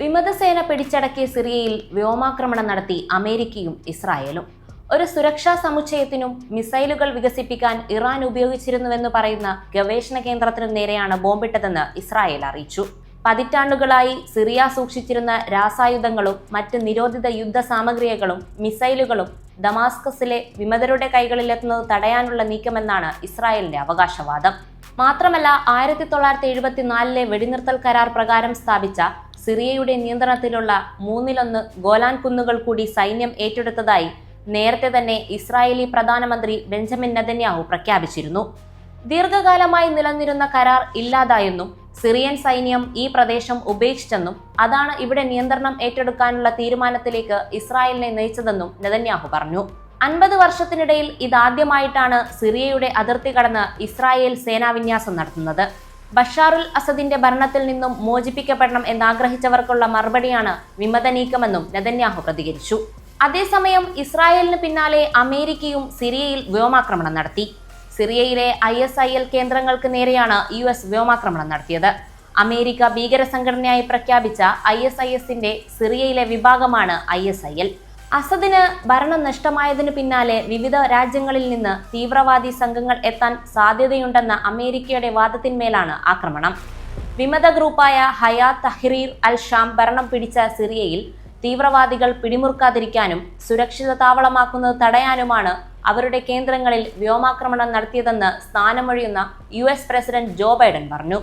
വിമതസേന പിടിച്ചടക്കിയ സിറിയയിൽ വ്യോമാക്രമണം നടത്തി അമേരിക്കയും ഇസ്രായേലും. ഒരു സുരക്ഷാ സമുച്ചയത്തിനും മിസൈലുകൾ വികസിപ്പിക്കാൻ ഇറാൻ ഉപയോഗിച്ചിരുന്നുവെന്ന് പറയുന്ന ഗവേഷണ കേന്ദ്രത്തിനു നേരെയാണ് ബോംബിട്ടതെന്ന് ഇസ്രായേൽ അറിയിച്ചു. പതിറ്റാണ്ടുകളായി സിറിയ സൂക്ഷിച്ചിരുന്ന രാസായുധങ്ങളും മറ്റ് നിരോധിത യുദ്ധ സാമഗ്രികളും മിസൈലുകളും ദമാസ്കസിലെ വിമതരുടെ കൈകളിലെത്തുന്നത് തടയാനുള്ള നീക്കമെന്നാണ് ഇസ്രായേലിന്റെ അവകാശവാദം. മാത്രമല്ല ആയിരത്തി തൊള്ളായിരത്തി എഴുപത്തിനാലിലെ വെടിനിർത്തൽ കരാർ പ്രകാരം സ്ഥാപിച്ച സിറിയയുടെ നിയന്ത്രണത്തിലുള്ള മൂന്നിലൊന്ന് ഗോലാൻ കുന്നുകൾ കൂടി സൈന്യം ഏറ്റെടുത്തതായി നേരത്തെ തന്നെ ഇസ്രായേലി പ്രധാനമന്ത്രി ബെഞ്ചമിൻ നെതന്യാഹു പ്രഖ്യാപിച്ചിരുന്നു. ദീർഘകാലമായി നിലനിന്നിരുന്ന കരാർ ഇല്ലാതായെന്നും സിറിയൻ സൈന്യം ഈ പ്രദേശം ഉപേക്ഷിച്ചെന്നും അതാണ് ഇവിടെ നിയന്ത്രണം ഏറ്റെടുക്കാനുള്ള തീരുമാനത്തിലേക്ക് ഇസ്രായേലിനെ നയിച്ചതെന്നും നെതന്യാഹു പറഞ്ഞു. അൻപത് വർഷത്തിനിടയിൽ ഇതാദ്യമായിട്ടാണ് സിറിയയുടെ അതിർത്തി കടന്ന് ഇസ്രായേൽ സേനാവിന്യാസം നടത്തുന്നത്. ബഷാറുൽ അസദിന്റെ ഭരണത്തിൽ നിന്നും മോചിപ്പിക്കപ്പെടണം എന്നാഗ്രഹിച്ചവർക്കുള്ള മറുപടിയാണ് വിമത നീക്കമെന്നും നെതന്യാഹു പ്രതികരിച്ചു. അതേസമയം ഇസ്രായേലിന് പിന്നാലെ അമേരിക്കയും സിറിയയിൽ വ്യോമാക്രമണം നടത്തി. സിറിയയിലെ ഐ എസ് ഐ എൽ കേന്ദ്രങ്ങൾക്ക് നേരെയാണ് യു എസ് വ്യോമാക്രമണം നടത്തിയത്. അമേരിക്ക ഭീകര സംഘടനയായി പ്രഖ്യാപിച്ച ഐ എസ് ഐ എസിന്റെ സിറിയയിലെ വിഭാഗമാണ് ഐ എസ് ഐ എൽ. അസദിന് ഭരണം നഷ്ടമായതിന് പിന്നാലെ വിവിധ രാജ്യങ്ങളിൽ നിന്ന് തീവ്രവാദി സംഘങ്ങൾ എത്താൻ സാധ്യതയുണ്ടെന്ന അമേരിക്കയുടെ വാദത്തിന്മേലാണ് ആക്രമണം. വിമത ഗ്രൂപ്പായ ഹയാ തഹ്രീർ അൽ ഷാം ഭരണം പിടിച്ച സിറിയയിൽ തീവ്രവാദികൾ പിടിമുറുക്കാതിരിക്കാനും സുരക്ഷിത താവളമാക്കുന്നത് തടയാനുമാണ് അവരുടെ കേന്ദ്രങ്ങളിൽ വ്യോമാക്രമണം നടത്തിയതെന്ന് സ്ഥാനമൊഴിയുന്ന U S president Joe Biden പറഞ്ഞു.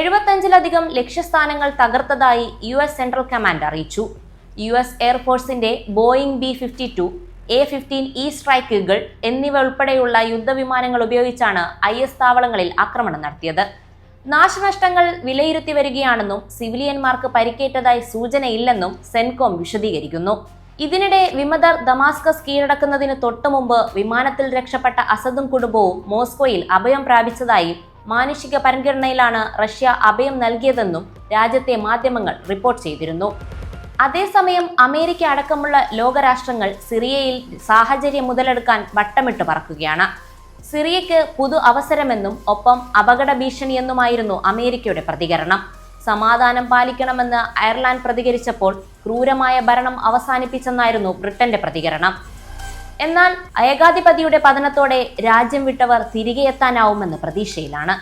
എഴുപത്തഞ്ചിലധികം ലക്ഷ്യസ്ഥാനങ്ങൾ തകർത്തതായി യു എസ് സെൻട്രൽ കമാൻഡ് അറിയിച്ചു. U S എയർഫോഴ്സിന്റെ Boeing B fifty two A fifteen E സ്ട്രൈക്കുകൾ എന്നിവ ഉൾപ്പെടെയുള്ള യുദ്ധവിമാനങ്ങൾ ഉപയോഗിച്ചാണ് ഐ എസ് താവളങ്ങളിൽ ആക്രമണം നടത്തിയത്. നാശനഷ്ടങ്ങൾ വിലയിരുത്തി വരികയാണെന്നും സിവിലിയന്മാർക്ക് പരിക്കേറ്റതായി സൂചനയില്ലെന്നും സെൻകോം വിശദീകരിക്കുന്നു. ഇതിനിടെ വിമതർ ദമാസ്കസ് കീഴടക്കുന്നതിന് തൊട്ടുമുമ്പ് വിമാനത്തിൽ രക്ഷപ്പെട്ട അസദും കുടുംബവും മോസ്കോയിൽ അഭയം പ്രാപിച്ചതായും മാനുഷിക പരിഗണനയിലാണ് റഷ്യ അഭയം നൽകിയതെന്നും രാജ്യത്തെ മാധ്യമങ്ങൾ റിപ്പോർട്ട് ചെയ്തിരുന്നു. അതേസമയം അമേരിക്ക അടക്കമുള്ള ലോകരാഷ്ട്രങ്ങൾ സിറിയയിൽ സാഹചര്യം മുതലെടുക്കാൻ വട്ടമിട്ട് പറക്കുകയാണ്. സിറിയയ്ക്ക് പുതു അവസരമെന്നും ഒപ്പം അപകട ഭീഷണിയെന്നുമായിരുന്നു അമേരിക്കയുടെ പ്രതികരണം. സമാധാനം പാലിക്കണമെന്ന് അയർലാൻഡ് പ്രതികരിച്ചപ്പോൾ ക്രൂരമായ ഭരണം അവസാനിപ്പിച്ചെന്നായിരുന്നു ബ്രിട്ടന്റെ പ്രതികരണം. എന്നാൽ ഏകാധിപതിയുടെ പതനത്തോടെ രാജ്യം വിട്ടവർ തിരികെ എത്താനാവുമെന്ന് പ്രതീക്ഷയിലാണ്.